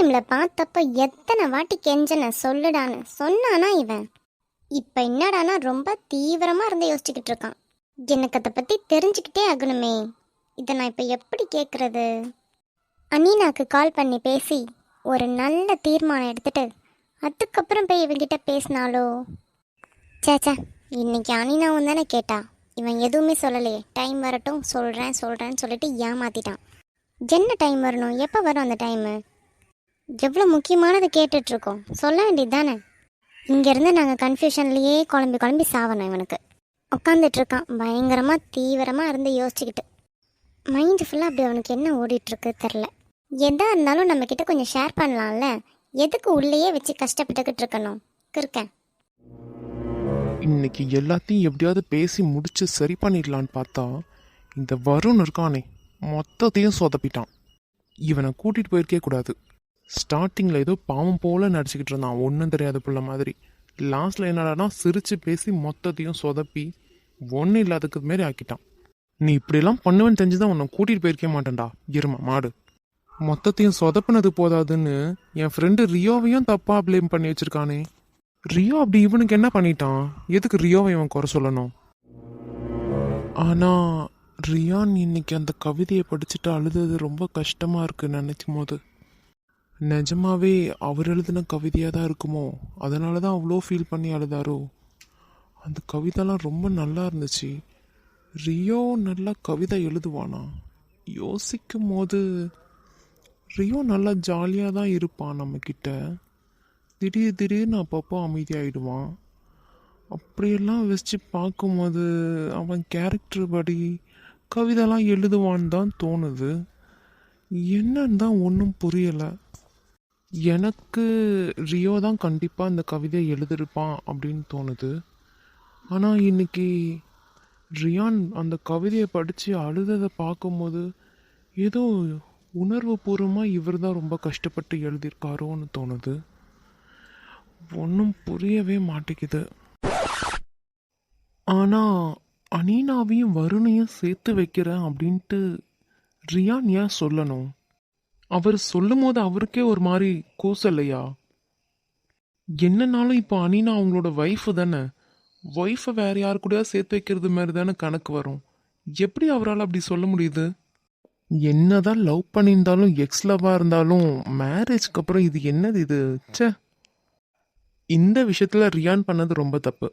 Break டைம்ல பார்த்தப்ப எத்தனை வாட்டி கெஞ்சன சொல்லுடான்னு சொன்னானா இவன். இப்ப என்னடானா ரொம்ப தீவிரமா இருந்து யோசிச்சுக்கிட்டு இருக்கான். எனக்கு அதை பத்தி தெரிஞ்சுக்கிட்டே ஆகணுமே. இதை நான் இப்ப எப்படி கேட்கறது அனீனாக்கு கால் பண்ணி பேசி ஒரு நல்ல தீர்மானம் எடுத்துட்டு அதுக்கப்புறம் போய் இவங்கிட்ட பேசினாலோ? சேச்சா இன்னைக்கு அனினாவும் தானே கேட்டா. இவன் எதுவுமே சொல்லலையே. டைம் வரட்டும் சொல்கிறேன் சொல்கிறேன்னு சொல்லிட்டு ஏமாத்திட்டான். என்ன டைம் வரணும்? எப்போ வரும் அந்த டைமு? எவ்வளோ முக்கியமானது கேட்டுட்ருக்கோம். சொல்ல வேண்டியது தானே இங்கேருந்து நாங்கள் கன்ஃபியூஷன்லேயே குழம்பி குழம்பி சாவணும் இவனுக்கு. உட்காந்துட்ருக்கான் பயங்கரமாக தீவிரமாக இருந்து யோசிச்சுக்கிட்டு. மைண்டு ஃபுல்லாக அப்படி அவனுக்கு என்ன ஓடிட்டுருக்கு தெரில. எதாக இருந்தாலும் நம்மக்கிட்ட கொஞ்சம் ஷேர் பண்ணலாம்ல? எதுக்கு உள்ளேயே வச்சு கஷ்டப்பட்டுக்கிட்டு இருக்கணும்? இருக்கேன் இன்னைக்கு எல்லாத்தையும் எப்படியாவது பேசி முடிச்சு சரி பண்ணிடலான்னு பார்த்தா இந்த வருண் இருக்கானே. மொத்தத்தையும் சொதப்பிட்டான். இவனை கூட்டிட்டு போயிருக்கே கூடாது. ஸ்டார்டிங்கில் ஏதோ பாவம் போல் நடிச்சுக்கிட்டு இருந்தான். ஒன்றும் தெரியாத பிள்ளை மாதிரி. லாஸ்ட்டில் என்னடானா சிரித்து பேசி மொத்தத்தையும் சொதப்பி ஒன்றும் இல்லாததுக்கு மாரி ஆக்கிட்டான். நீ இப்படியெல்லாம் பண்ணுவேன்னு தெரிஞ்சுதான் உன்னை கூட்டிகிட்டு போயிருக்கே மாட்டேன்டா. இருமா மாடு. மொத்தத்தையும் சொதப்பினது போதாதுன்னு என் ஃப்ரெண்டு ரியோவையும் தப்பாக ப்ளேம் பண்ணி வச்சுருக்கானே. ரியோ அப்படி இவனுக்கு என்ன பண்ணிட்டான்? எதுக்கு ரியோவை இவன் குறை சொல்லணும்? ஆனால் ரியான் இன்னைக்கு அந்த கவிதையை படிச்சுட்டு அழுதது ரொம்ப கஷ்டமாக இருக்கு நினைக்கும் போது நிஜமாவே அவர் எழுதின கவிதையாக தான் இருக்குமோ? அதனால தான் அவ்வளோ ஃபீல் பண்ணி அழுதாரோ? அந்த கவிதைலாம் ரொம்ப நல்லா இருந்துச்சு. ரியோ நல்லா கவிதை எழுதுவானா? யோசிக்கும் போது ரியோ நல்லா ஜாலியாக தான் இருப்பான் நம்மக்கிட்ட திடீர் திடீர்னு அப்பப்போ அமைதியாகிடுவான் அப்படியெல்லாம் வச்சு பார்க்கும்போது அவன் கேரக்டர் படி கவிதைலாம் எழுதுவான்னு தான் தோணுது. என்னன்னு தான் ஒன்றும் புரியலை. எனக்கு ரியோ தான் கண்டிப்பாக இந்த கவிதையை எழுதியிருப்பான் அப்படின்னு தோணுது. ஆனால் இன்னைக்கு ரியான் அந்த கவிதையை படித்து அழுததை பார்க்கும்போது ஏதோ உணர்வு பூர்வமாக இவர் தான் ரொம்ப கஷ்டப்பட்டு எழுதியிருக்காரோன்னு தோணுது. ஒன்றும் புரியவே மாட்டேங்குது. ஆனால் அனீனாவையும் வருணையும் சேர்த்து வைக்கிறேன் அப்படின்ட்டு ரியான் ஏன் சொல்லணும்? அவர் சொல்லும் போது அவருக்கே ஒரு மாதிரி கூசலையா என்னன்னாலும் இப்போ அனினா அவங்களோட ஒய்ஃபு தானே. ஒய்ஃபை வேற யார் கூடயா சேர்த்து வைக்கிறது மாதிரி தானே கணக்கு வரும். எப்படி அவரால் அப்படி சொல்ல முடியுது? என்னதான் லவ் பண்ணியிருந்தாலும் எக்ஸ் லவ்வாக இருந்தாலும் மேரேஜ்க்கு அப்புறம் இது என்னது இது? ச்சே. இந்த விஷயத்தில் ரியான் பண்ணது ரொம்ப தப்பு.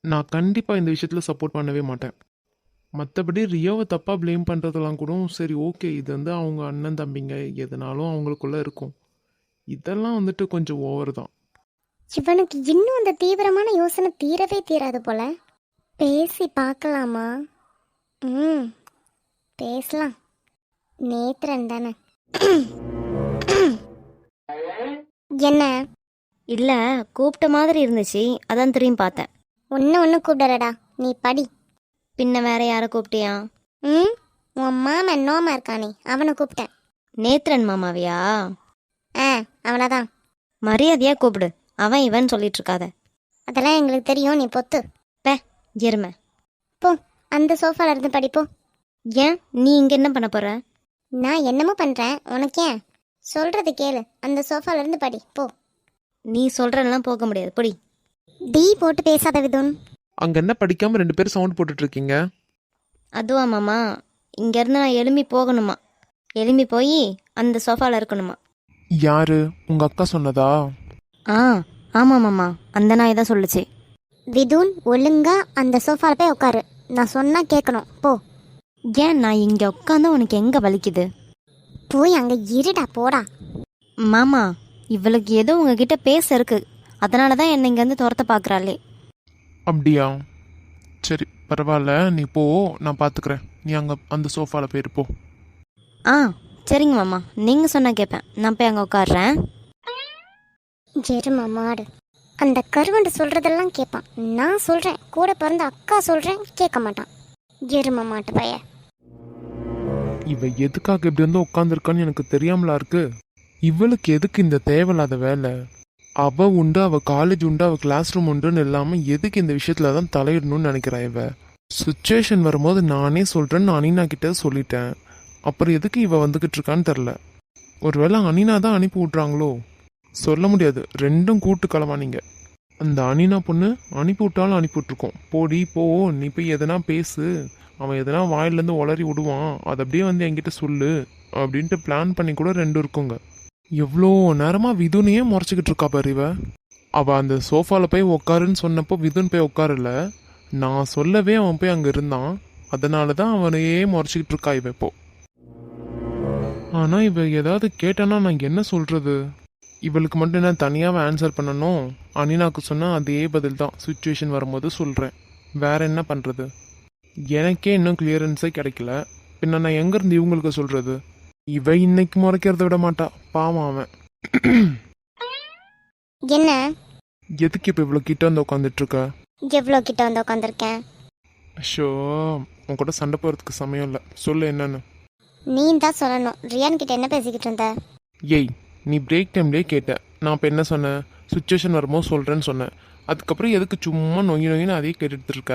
நான் கண்டிப்பாக இந்த விஷயத்தில் சப்போர்ட் பண்ணவே மாட்டேன். மற்றபடி ரியோவை தப்பா ப்ளேம் பண்றதெல்லாம் கூட சரி ஓகே இது வந்து அவங்க அண்ணன் தம்பிங்க எதுனாலும் அவங்களுக்குள்ள இருக்கும். இதெல்லாம் வந்துட்டு கொஞ்சம் ஓவர் தான். இவனுக்கு இன்னும் அந்த தீவிரமான யோசனை தீரவே தீராது போல. பேசி பார்க்கலாமா? ம் பேசலாம். நேத்திரன் தானே. என்ன? இல்ல கூப்பிட்ட மாதிரி இருந்துச்சு அதான் திரும்பி பார்த்தேன். ஒன்று ஒன்று கூப்பிடறடா நீ படி. பின்ன வேற யாரை கூப்பிட்டியா? ம் உன் மாமன் நோமா இருக்கானே அவனை கூப்பிட்டேன். நேத்ரன் மாமாவியா? ஆ அவனை தான் மரியாதையா கூப்பிடு அவன் இவன் சொல்லிட்டு இருக்காத அதெல்லாம் எங்களுக்கு தெரியும் நீ பொத்து. பே எருமை. போ அந்த சோஃபால இருந்து படிப்போ ஏன் நீ இங்க என்ன பண்ண போற? நான் என்னமோ பண்ணுறேன் உனக்கு ஏன்? சொல்கிறது கேளு அந்த சோஃபால இருந்து படி போ. நீ சொல்றதெல்லாம் போக முடியாது பொடி. டீ போட்டு பேசாத விதுன். அங்க என்ன படிக்காம ரெண்டு பேரும் சவுண்ட் போட்டுட்டு இருக்கீங்க அதுவா மாமா. இங்க இருந்து நான் எலும்பி போகணுமா? எலும்பி போய் அந்த சோஃபால இருக்கணுமா? யாரு? உங்க அக்கா சொன்னதா? ஆ ஆமா மாமா. அந்த நாய் தான் சொல்லுச்சு. விதுன் ஒழுங்கா அந்த சோஃபால போய் உட்காரு நான் சொன்னா கேட்கணும் போ. ஏன் நான் இங்க உட்காந்து உனக்கு எங்க வலிக்குது? போய் அங்க இருடா போடா. மாமா இவளுக்கு ஏதோ உங்ககிட்ட பேச இருக்கு. அதனால தான் என்னை இங்கேருந்து துரத்த பார்க்குறாளே அப்படியா? சரி பரவாயில்ல. நீ போ நான் பாத்துக்கிறேன். நீ அங்க அந்த சோஃபால போயிரு போ. ஆ சரிங்க மாமா. நீங்கள் சொன்னால் கேட்பேன் நான் போய் அங்கே உட்காடுறேன் எருமா மாடு. அந்த கருவண்டு சொல்றதெல்லாம் கேட்பான் நான் சொல்றேன். கூட பிறந்த அக்கா சொல்றேன். கேட்க மாட்டான். எரும மாட்டு பைய. இவ எதுக்காக இப்படி வந்து உட்காந்துருக்கான்னு எனக்கு தெரியாமலா இருக்கு? இவளுக்கு எதுக்கு இந்த தேவையில்லாத வேலை? அவ உண்டு அவ காலேஜ் உண்டு அவ கிளாஸ் ரூம் உண்டுன்னு இல்லாம எதுக்கு இந்த விஷயத்துல தான் தலையிடணும்னு நினைக்கிறா இவ? சுச்சுவேஷன் வரும்போது நானே சொல்றேன்னு அனினா கிட்ட சொல்லிட்டேன். அப்புறம் எதுக்கு இவ வந்துகிட்டு இருக்கான்னு தெரில ஒருவேளை அனினா தான் அனுப்பி விட்றாங்களோ சொல்ல முடியாது. ரெண்டும் கூட்டு களவானீங்க அந்த அனினா பொண்ணு அனுப்பி விட்டாலும் அனுப்பி விட்ருக்கோம் போடி போ நீ போய் எதனா பேசு. அவன் எதனா வாயிலேருந்து உளறி விடுவான். அதை அப்படியே வந்து என்கிட்ட சொல்லு. அப்படின்ட்டு பிளான் பண்ணி கூட ரெண்டும் இருக்குங்க. எவ்வளோ நேரமா விதுனையே முறைச்சிக்கிட்டு இருக்கா பாரு இவ. அவ அந்த சோஃபால போய் உட்காருன்னு சொன்னப்போ விதுன் போய் உட்காரல நான் சொல்லவே அவன் போய் அங்க இருந்தான். அதனால தான் அவனையே முறைச்சிக்கிட்டு இருக்கா இவ இப்போ. ஆனா இவ ஏதாவது கேட்டானா நான் என்ன சொல்றது? இவளுக்கு மட்டும் என்ன தனியாக ஆன்சர் பண்ணணும்? அனினாக்கு சொன்னால் அதே பதில் தான் சுச்சுவேஷன் வரும்போது சொல்கிறேன் வேற என்ன பண்ணுறது எனக்கே இன்னும் கிளியரன்ஸே கிடைக்கல. பின்ன நான் எங்கேருந்து இவங்களுக்கு சொல்கிறது இவ இன்னைக்கு முறைக்கிறத விட மாட்டா. பாவம் அவன். என்ன? எதுக்கு இப்போ இவ்வளோ கிட்ட வந்து உட்காந்துட்டு இருக்க எவ்வளோ கிட்ட வந்து உட்காந்துருக்கேன் ஷோ உன் கூட சண்டை போகிறதுக்கு சமயம் இல்லை. சொல்லு என்னன்னு. நீ தான் சொல்லணும். ரியான் கிட்ட என்ன பேசிக்கிட்டு இருந்த? ஏய் நீ பிரேக் டைம்லேயே கேட்ட. நான் இப்போ என்ன சொன்னேன் சுச்சுவேஷன் வரும்போது சொல்கிறேன்னு சொன்னேன் அதுக்கப்புறம் எதுக்கு சும்மா நொங்கி நொங்கின்னு அதையே கேட்டுட்டு இருக்க?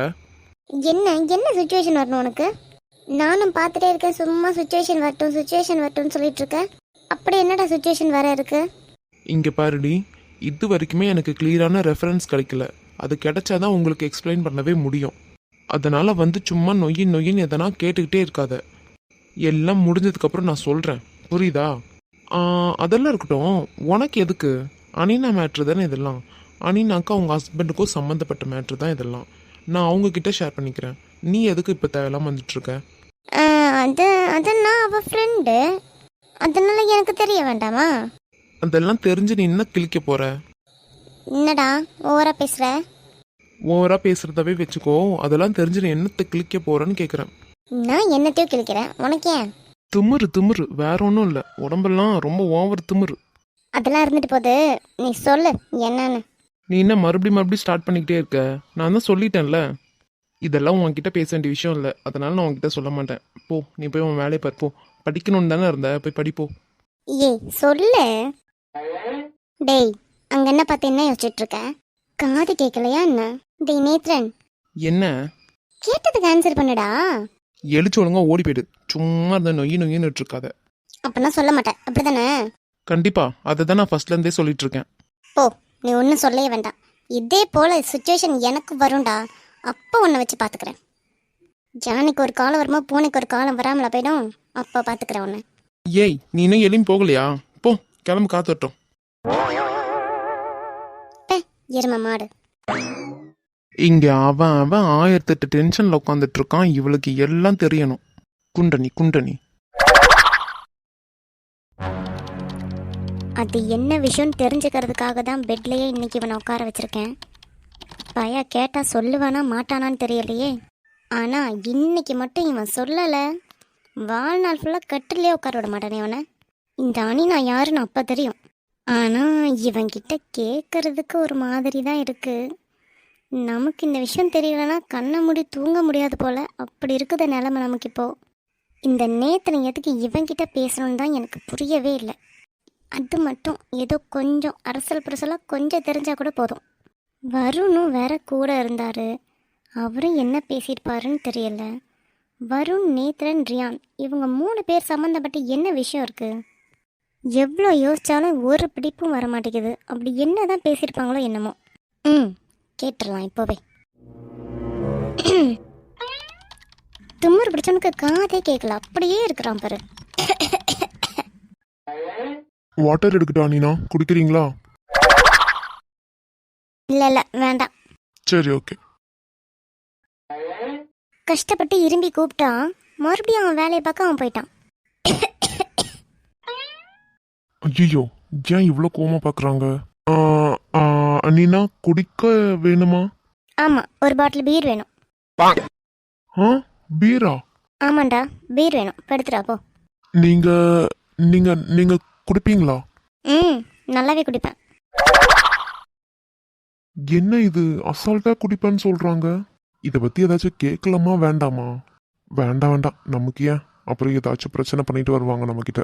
என்ன? என்ன சுச்சுவேஷன் வரணும் உனக்கு? நானும் பார்த்துட்டே இருக்கேன். சும்மா சுச்சுவேஷன் வரட்டும் சுச்சுவேஷன் வரட்டும்னு சொல்லிட்டு இருக்கேன். அப்படி என்னடா சுச்சுவேஷன் வர இருக்கு? இங்கே பாருடி இது வரைக்குமே எனக்கு கிளியரான ரெஃபரன்ஸ் கிடைக்கல. அது கிடைச்சாதான் உங்களுக்கு எக்ஸ்பிளைன் பண்ணவே முடியும். அதனால் வந்து சும்மா நொய்யின் நொய்யின்னு எதனா கேட்டுக்கிட்டே இருக்காத. எல்லாம் முடிஞ்சதுக்கப்புறம் நான் சொல்கிறேன் புரியுதா? அதெல்லாம் இருக்கட்டும். உனக்கு எதுக்கு? அனினா மேட்ரு தானே இதெல்லாம். அனினாக்கா அவங்க ஹஸ்பண்டுக்கும் சம்மந்தப்பட்ட மேட்ரு தான் இதெல்லாம். நான் அவங்க கிட்ட ஷேர் பண்ணிக்கிறேன். நீ எதுக்கு இப்போ தேவையில்லாம வந்துட்டு இருக்க ஆ, அது அது நான் அவ ஃப்ரெண்டு அதனால எனக்கு தெரிய வேண்டாமா? அதெல்லாம் தெரிஞ்சு நீ என்ன கிழிக்க போற? என்னடா ஓவரா பேசுற? ஓவரா பேசுறதவே வச்சுக்கோ. அதெல்லாம் தெரிஞ்சு நீ என்னத்தை கிழிக்க போறேன்னு கேட்குறேன் நான் என்னத்தையும் கிழிக்கிறேன் உனக்கு ஏன்? திமிரு திமிரு. வேற ஒன்றும் இல்லை. உடம்பெல்லாம் ரொம்ப ஓவர் திமிரு. அதெல்லாம் இருந்துட்டு போகுது நீ சொல்லு என்னன்னு. நீ என்ன மறுபடியும் மறுபடியும் ஸ்டார்ட் பண்ணிக்கிட்டே இருக்க? நான் தான் சொல்லிட்டேன்ல. இதெல்லாம் உன்கிட்ட பேச வேண்டிய விஷயம் இல்லை. அதனால நான் உன்கிட்ட சொல்ல மாட்டேன். போ நீ போய் உன் வேலையை பாரு. போ. படிக்கணும்னு தானே இருந்த. போய் படிப்போ. ஏய் சொல்லு. டேய் அங்க என்ன பார்த்து என்ன யோசிச்சுட்டு இருக்க? காது கேட்கலையா என்ன? டேய் நேத்ரன். என்ன? கேட்டதுக்கு ஆன்சர் பண்ணுடா. எழுச்சு ஒழுங்கா ஓடி போயிடு. சும்மா இருந்த நொய்யி நொய்யின்னு இருக்காத அப்பனா சொல்ல மாட்டேன். அப்படிதானே? கண்டிப்பா. அதை தான் நான் ஃபர்ஸ்ட்ல இருந்தே சொல்லிட்டு இருக்கேன். போ நீ ஒன்றும் சொல்லவே வேண்டாம். இதே போல சுச்சுவேஷன் எனக்கு வரும்டா. அப்போ உன்னை வச்சு பார்த்துக்கிறேன் ஜானிக்கு ஒரு காலம் வருமா பூனைக்கு ஒரு காலம் வராமல போயிடும் அப்போ பார்த்துக்கிறேன் உன்னை. ஏய் நீ இன்னும் எளியும் போகலையா? போ கிளம்பு காத்துட்டோம் எரும மாடு. இங்க அவன் அவன் ஆயிரத்தெட்டு டென்ஷன்ல உட்காந்துட்டு இருக்கான் இவளுக்கு எல்லாம் தெரியணும். குண்டனி குண்டனி. அது என்ன விஷயம்னு தெரிஞ்சுக்கிறதுக்காக தான் பெட்லயே இன்னைக்கு இவனை உட்கார வச்சிருக்கேன். பயா கேட்டால் சொல்லுவானா மாட்டானான்னு தெரியலையே. ஆனால் இன்னைக்கு மட்டும் இவன் சொல்லலை. வாழ்நாள் ஃபுல்லாக கட்டிலே உட்கார விட மாட்டானே இவனை. இந்த அணி நான் யாருன்னு அப்போ தெரியும். ஆனால் இவன்கிட்ட கேட்கறதுக்கு ஒரு மாதிரி தான் இருக்குது நமக்கு இந்த விஷயம் தெரியலனா கண்ணை மூடி தூங்க முடியாது போல். அப்படி இருக்குத நிலமை நமக்கு இப்போது இந்த நேத்தனை எதுக்கு இவன்கிட்ட பேசணும்னு தான் எனக்கு புரியவே இல்லை. அது மட்டும் ஏதோ கொஞ்சம் அரசல் புரசலாக கொஞ்சம் தெரிஞ்சால் கூட போதும். வருணும் வேற கூட இருந்தார். அவரும் என்ன பேசியிருப்பாருன்னு தெரியல. வருண் நேத்ரன் ரியான் இவங்க மூணு பேர் சம்மந்தப்பட்ட என்ன விஷயம் இருக்குது எவ்வளோ யோசித்தாலும் ஒரு பிடிப்பும் வர மாட்டேங்குது. அப்படி என்ன தான் பேசியிருப்பாங்களோ என்னமோ. ம் கேட்டுடலாம் இப்போவே திமிரு பிடிச்சவனுக்கு காதே கேட்கல அப்படியே இருக்கிறான் பாரு. வாட்டர் எடுக்கட்டா நீனா? குடிக்கிறீங்களா? இல்லை இல்லை வேண்டாம். சரி ஓகே. கஷ்டப்பட்டு இரும்பி கூப்பிட்டான். மறுபடியும் அவன் வேலையை பார்க்க அவன் போயிட்டான். ஐயோ ஏன் இவ்வளோ கோமா பார்க்குறாங்க? நீனா குடிக்க வேணுமா? ஆமாம் ஒரு பாட்டில் பீர் வேணும். ஆ பீரா? ஆமாண்டா பீர் வேணும். படுத்துடா போ. நீங்க நீங்க நீங்க குடிப்பீங்களா? ம் நல்லாவே குடிப்பேன். என்ன இது? அசால்ட்டா குடிப்பேன்னு சொல்றாங்க? இத பத்தி ஏதாச்சும் கேட்கலாமா வேண்டாமா? வேண்டாம் வேண்டாம் நமக்கு ஏன்? அப்புறம் ஏதாச்சும் பிரச்சனை பண்ணிட்டு வருவாங்க நம்ம கிட்ட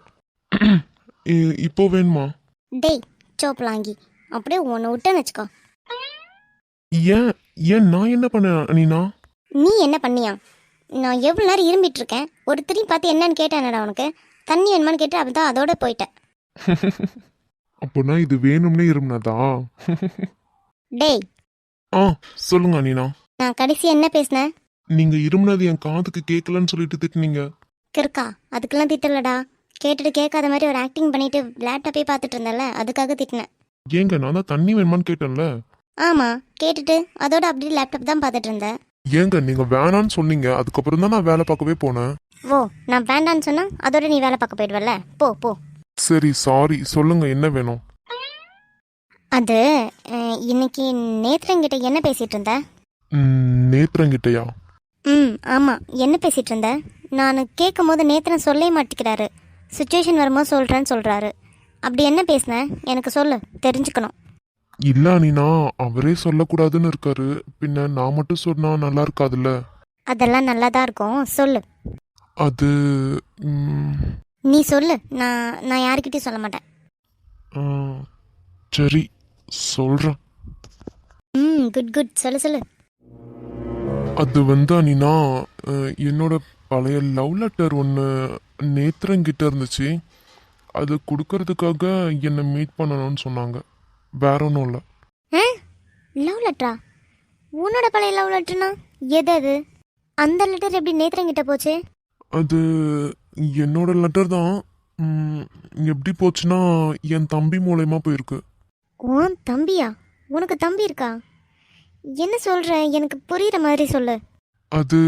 இப்போ வேணுமா? டேய் சோப்பலாங்கி. அப்படியே உன்னை விட்டேன்னு வச்சுக்கோ. ஏன்? ஏன் நான் என்ன பண்ணேன் நீனா நீ என்ன பண்ணியா? நான் எவ்வளோ நேரம் இரும்பிட்டு இருக்கேன். ஒரு திரும்பி பார்த்து என்னன்னு கேட்டேனடா உனக்கு? தண்ணி வேணுமான்னு கேட்டு அப்பதான் அதோட போயிட்டேன். அப்போனா இது வேணும்னே இருமுனதா டேய். ஆ சொல்லுங்க அனினா நான் கடைசி என்ன பேசினேன் நீங்க இருமுனது என் காதுக்கு கேட்கலன்னு சொல்லிட்டு திட்டுனீங்க. கிறுக்கா அதுக்கெல்லாம் திட்டலடா. கேட்டுட்டு கேட்காத மாதிரி ஒரு ஆக்டிங் பண்ணிட்டு லேப்டாப்பே பார்த்துட்டு இருந்தேன்ல அதுக்காக திட்டினேன். ஏங்க நான் தான் தண்ணி வேணுமான்னு கேட்டேன்ல. ஆமா கேட்டுட்டு அதோட அப்படியே லேப்டாப் தான் பார்த்துட்டு இருந்தேன். ஏங்க நீங்க வேணான்னு சொன்னீங்க அதுக்கப்புறம் தான் நான் வேலை பார்க்கவே போனேன். ஓ நான் வேண்டான்னு சொன்னா அதோட நீ வேலை பார்க்க போயிடுவல்ல? போ போ. சரி சாரி சொல்லுங்க என்ன வேணும்? அது அஹ், இன்னைக்கு நேத்ரங்கிட்ட என்ன பேசிட்டு இருந்த நேத்ரங்கிட்டயா? ம் ஆமாம் என்ன பேசிட்டு இருந்த நான் கேட்கும் போது நேத்திரன் சொல்லவே மாட்டேங்கிறாரு சுச்சுவேஷன் வரும்போது சொல்கிறேன்னு சொல்கிறாரு அப்படி என்ன பேசினேன் எனக்கு சொல்லு. தெரிஞ்சுக்கணும். இல்ல அனினா. அவரே சொல்லக்கூடாதுன்னு இருக்காரு. பின்ன நான் மட்டும் சொன்னா நல்லா இருக்காதுல்ல? அதெல்லாம் நல்லா தான் இருக்கும். சொல்லு. அது ம், நீ சொல்லு. நான் நான் யாருக்கிட்டையும் சொல்ல மாட்டேன். ஆ, சரி. சொல்றேன் ம் குட் குட் சொல்லு சொல்லு. அது வந்து அனினா என்னோட பழைய லவ் லெட்டர் ஒன்று நேத்திரங்கிட்ட இருந்துச்சு. அது கொடுக்கறதுக்காக என்னை மீட் பண்ணணும்னு சொன்னாங்க. வேற ஒன்றும் இல்லை. லவ் லெட்டரா? உன்னோட பழைய லவ் லெட்டர்னா எது அது? அந்த லெட்டர் எப்படி நேத்திரங்கிட்ட போச்சு? அது என்னோட லெட்டர் தான். எப்படி போச்சுன்னா என் தம்பி மூலயமா போயிருக்கு. உன் தம்பியா? உனக்கு தம்பி இருக்கா? என்ன சொல்ற? எனக்கு புரியுற மாதிரி சொல்லு. அது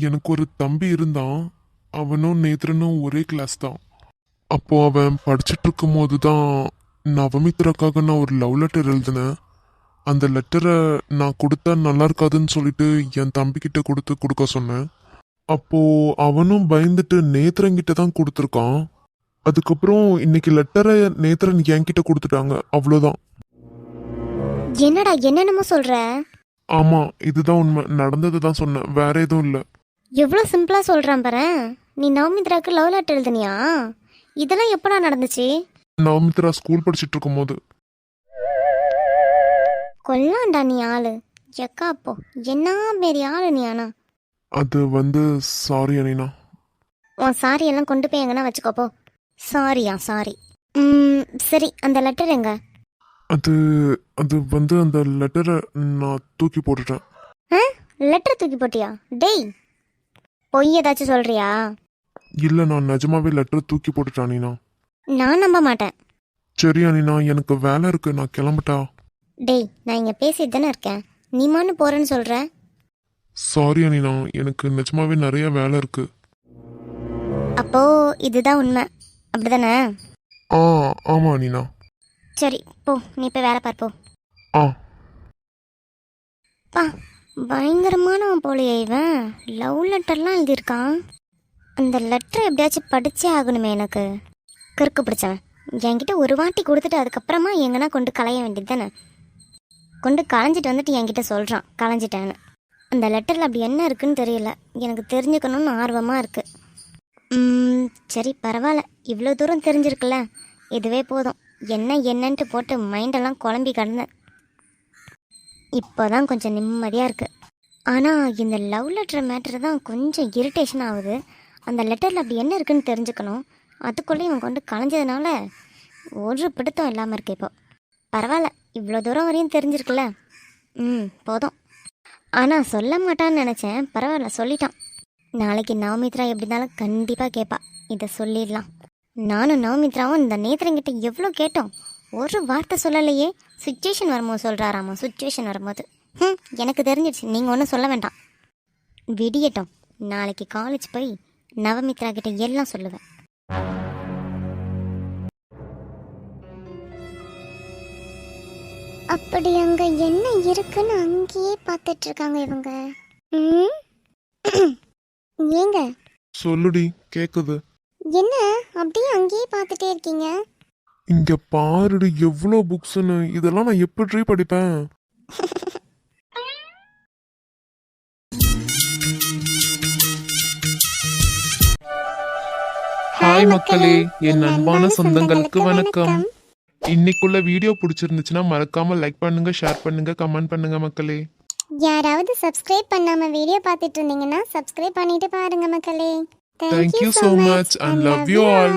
எனக்கு ஒரு தம்பி இருந்தான். அவனும் நேத்ரனும் ஒரே கிளாஸ் தான். அப்போ அவன் படிச்சுட்டு இருக்கும்போது தான் நவமித்ராக்காக நான் ஒரு லவ் லெட்டர் எழுதினேன். அந்த லெட்டரை நான் கொடுத்தா நல்லா இருக்காதுன்னு சொல்லிட்டு என் தம்பிக்கிட்ட கொடுத்து கொடுக்க சொன்னேன். அப்போ அவனும் பயந்துட்டு நேத்ரங்கிட்ட தான் கொடுத்துருக்கான். அதுக்கப்புறம் இன்னைக்கு லெட்டரை நேத்ரன் என்கிட்ட கொடுத்துட்டாங்க. அவ்வளோதான் என்னடா என்னென்னமோ சொல்ற? ஆமா இதுதான் உண்மை. நடந்தது தான் சொன்னேன். வேற எதுவும் இல்லை. எவ்வளோ சிம்பிளாக சொல்கிறான் பாரு. நீ நவமித்ராக்கு லவ் லெட்டர் எழுதுனியா? இதெல்லாம் எப்படா நடந்துச்சு? நவமித்ரா ஸ்கூல் படிச்சுட்டு இருக்கும்போது. கொல்லாண்டா நீ ஆளு. எக்கா அப்போ என்ன பெரிய ஆளு நீ ஆனா? அது வந்து சாரி அனினா. உன் சாரி எல்லாம் கொண்டு போய் எங்கன்னா வச்சுக்கோப்போ சாரியா சாரி சரி அந்த லெட்டர் எங்க? அது அது வந்து அந்த லெட்டரை நான் தூக்கி போட்டுட்டேன். லெட்டர் தூக்கி போட்டியா? டேய் பொய் ஏதாச்சும் சொல்றியா? இல்லை நான் நிஜமாவே லெட்டரை தூக்கி போட்டுட்டேன் அனினா. நான் நம்ப மாட்டேன். சரி அனினா எனக்கு வேலை இருக்கு நான் கிளம்பட்டா? டேய் நான் இங்கே பேசிட்டு தானே இருக்கேன். நீ மான்னு போறேன்னு சொல்ற? சாரி அனினா எனக்கு நிஜமாவே நிறைய வேலை இருக்கு. அப்போ இதுதான் உண்மை. அப்படிதானே? ஆ ஆமா அனினா சரி போ நீ போய் வேலை பார்ப்போ ஆ. பா பயங்கரமானவன் போலயே இவன். லவ் லெட்டர்லாம் எழுதியிருக்கான். அந்த லெட்டர் எப்படியாச்சும் படிச்சே ஆகணுமே எனக்கு. கிறுக்கு பிடிச்சவன். என்கிட்ட ஒரு வாட்டி கொடுத்துட்டு அதுக்கப்புறமா எங்கன்னா கொண்டு களைய வேண்டியது தானே? கொண்டு களைஞ்சிட்டு வந்துட்டு என்கிட்ட சொல்கிறான் களைஞ்சிட்டேன்னு. அந்த லெட்டரில் அப்படி என்ன இருக்குன்னு தெரியல. எனக்கு தெரிஞ்சுக்கணும்னு ஆர்வமாக இருக்கு. ம், சரி பரவாயில்ல. இவ்வளோ தூரம் தெரிஞ்சிருக்குல்ல. இதுவே போதும். என்ன என்னன்ட்டு போட்டு மைண்டெல்லாம் குழம்பி கிடந்தேன். இப்போதான் கொஞ்சம் நிம்மதியாக இருக்குது ஆனால் இந்த லவ் லெட்டர் மேட்ரு தான் கொஞ்சம் இரிட்டேஷன் ஆகுது. அந்த லெட்டரில் அப்படி என்ன இருக்குன்னு தெரிஞ்சுக்கணும். அதுக்குள்ளே இவன் கொண்டு களைஞ்சதுனால ஒரு பிடித்தம் இல்லாமல் இருக்கு இப்போ. பரவாயில்ல இவ்வளோ தூரம் வரையும் தெரிஞ்சிருக்குல்ல. ம் போதும். ஆனால் சொல்ல மாட்டான்னு நினச்சேன். பரவாயில்ல சொல்லிட்டான். நாளைக்கு நவமித்ரா எப்படி இருந்தாலும் கண்டிப்பாக கேட்பா இதை சொல்லிடலாம். நானும் நவமித்ராவும் இந்த நேத்திரங்கிட்ட எவ்வளோ கேட்டோம். ஒரு வார்த்தை சொல்லலையே. சுச்சுவேஷன் வரும்போது சொல்கிறாராமா சுச்சுவேஷன் வரும்போது. ம் எனக்கு தெரிஞ்சிடுச்சு. நீங்கள் ஒன்றும் சொல்ல வேண்டாம். விடியட்டும். நாளைக்கு காலேஜ் போய் நவமித்ரா கிட்ட எல்லாம் சொல்லுவேன். அப்படி அங்க என்ன இருக்குன்னு அங்கேயே பார்த்துட்டு இருக்காங்க இவங்க. ம்? ஏங்க? சொல்லுடி கேக்குது. என்ன? அப்படியே அங்கேயே பார்த்துட்டே இருக்கீங்க? இங்க பாருடி எவ்வளோ புக்ஸ்னு இதெல்லாம் நான் எப்படி படிப்பேன்? ஹாய் மக்களே என் அன்பான சொந்தங்களுக்கு வணக்கம். இன்னைக்குள்ள வீடியோ பிடிச்சிருந்துச்சுன்னா மறக்காம லைக் பண்ணுங்க ஷேர் பண்ணுங்க கமெண்ட் பண்ணுங்க மக்களே. யாராவது சப்ஸ்கிரைப் பண்ணாம வீடியோ பார்த்துட்டு இருந்தீங்கன்னா சப்ஸ்கிரைப் பண்ணிட்டு பாருங்க மக்களே you so much and love you all.